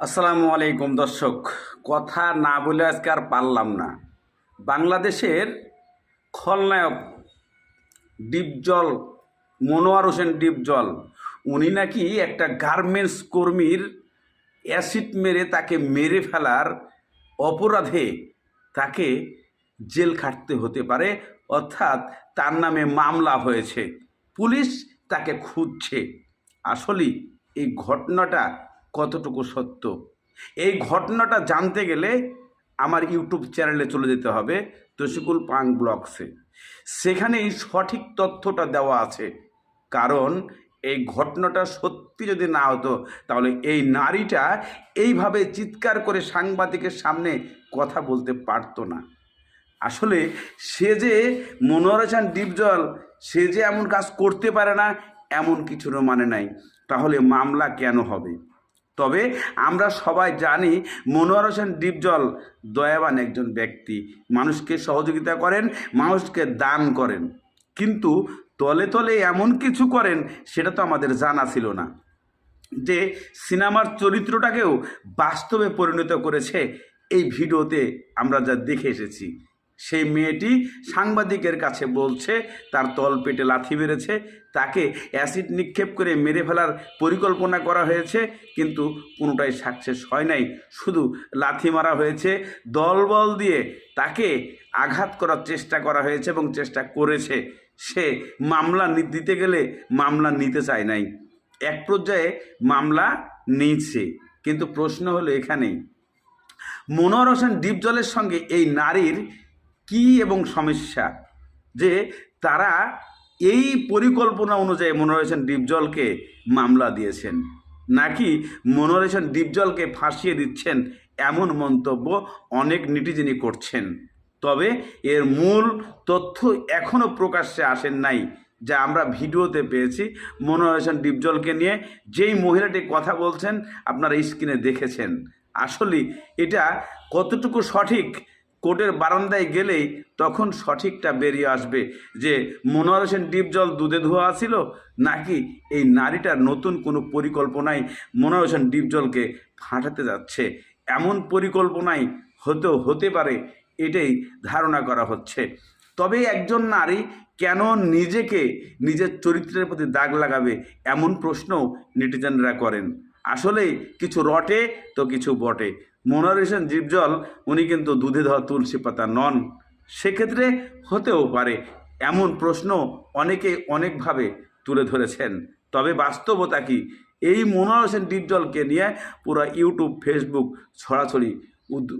আসসালামু আলাইকুম দর্শক। কথা না বলে আজকে আর পারলাম না। বাংলাদেশের খলনায়ক ডিপজল, মনোয়ার হোসেন ডিপজল, উনি নাকি একটা গার্মেন্টস কর্মীর অ্যাসিড মেরে তাকে মেরে ফেলার অপরাধে তাকে জেল খাটতে হতে পারে, অর্থাৎ তার নামে মামলা হয়েছে। পুলিশ তাকে খুঁজছে। আসলেই এই ঘটনাটা কতটুকু সত্য? এই ঘটনাটা জানতে গেলে আমার ইউটিউব চ্যানেলে চলে যেতে হবে তসিকুল পাং ব্লগসে। সেখানেই সঠিক তথ্যটা দেওয়া আছে। কারণ এই ঘটনাটা সত্যি যদি না হতো, তাহলে এই নারীটা এইভাবে চিৎকার করে সাংবাদিকের সামনে কথা বলতে পারতো না। আসলে সে যে মনোয়ার হোসেন ডিপজল, সে যে এমন কাজ করতে পারে না, এমন কিছুরও মানে নাই। তাহলে মামলা কেন হবে? তবে আমরা সবাই জানি মনোয়ার হোসেন ডিপজল দয়াবান একজন ব্যক্তি। মানুষকে সহযোগিতা করেন, মানুষকে দান করেন। কিন্তু তলে তলে এমন কিছু করেন, সেটা তো আমাদের জানা ছিল না। যে সিনেমার চরিত্রটাকেও বাস্তবে পরিণত করেছে, এই ভিডিওতে আমরা যা দেখে এসেছি। সেই মেয়েটি সাংবাদিকের কাছে বলছে, তার তল পেটে লাথি মেরেছে, তাকে অ্যাসিড নিক্ষেপ করে মেরে ফেলার পরিকল্পনা করা হয়েছে, কিন্তু কোনোটাই সাকসেস হয় নাই। শুধু লাথি মারা হয়েছে দলবল দিয়ে তাকে আঘাত করার চেষ্টা করা হয়েছে এবং চেষ্টা করেছে। সে মামলা দিতে গেলে মামলা নিতে চায় নাই। এক পর্যায়ে মামলা নিয়েছে, কিন্তু প্রশ্ন হলো এখানেই। মনোয়ার হোসেন ডিপজলের সঙ্গে এই নারীর কি এবং সমস্যা? যে তারা এই পরিকল্পনা অনুযায়ী মনোয়ার হোসেন ডিপজলকে মামলা দিয়েছেন। নাকি মনোয়ার হোসেন ডিপজলকে ফাঁসিয়ে দিচ্ছেন এমন মন্তব্য অনেক নিটিজিনি করছেন। তবে এর মূল তথ্য এখনও প্রকাশ্যে আসেন নাই, যা আমরা ভিডিওতে পেয়েছি। মনোয়ার হোসেন ডিপজলকে নিয়ে যেই মহিলাটি কথা বলছেন, আপনারা স্ক্রিনে দেখেছেন। আসলে এটা কতটুকু সঠিক কোর্টের বারান্দায় গেলেই তখন সঠিকটা বেরিয়ে আসবে যে মনোয়ার হোসেন ডিপজল দুধে ধোয়া ছিল নাকি এই নারীটার নতুন কোনো পরিকল্পনায় মনোয়ার হোসেন ডিপজলকে ফাটাতে যাচ্ছে? এমন পরিকল্পনাই হতেও হতে পারে এটাই ধারণা করা হচ্ছে। তবে একজন নারী কেন নিজেকে নিজের চরিত্রের প্রতি দাগ লাগাবে এমন প্রশ্নও নেটিজেনরা করেন। আসলে কিছু রটে তো কিছু বটে। মনোয়ার হোসেন জীবজল, উনি কিন্তু দুধে ধোয়া তুলসী পাতা নন। সেক্ষেত্রে হতেও পারে এমন প্রশ্ন অনেকে অনেকভাবে তুলে ধরেছেন। তবে বাস্তবতা কি? এই মনোয়ার হোসেন নিয়ে পুরো ইউটিউব, ফেসবুক ছড়াছড়ি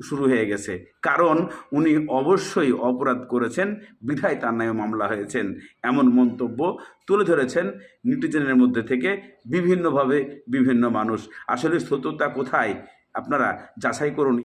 শুরু হয়ে গেছে। কারণ উনি অবশ্যই অপরাধ করেছেন, বিধায় তার নামে মামলা হয়েছেন এমন মন্তব্য তুলে ধরেছেন নিটিজেনের মধ্যে থেকে বিভিন্নভাবে বিভিন্ন মানুষ। আসলে সত্যতা কোথায়? আপনারা যাচাই করুন।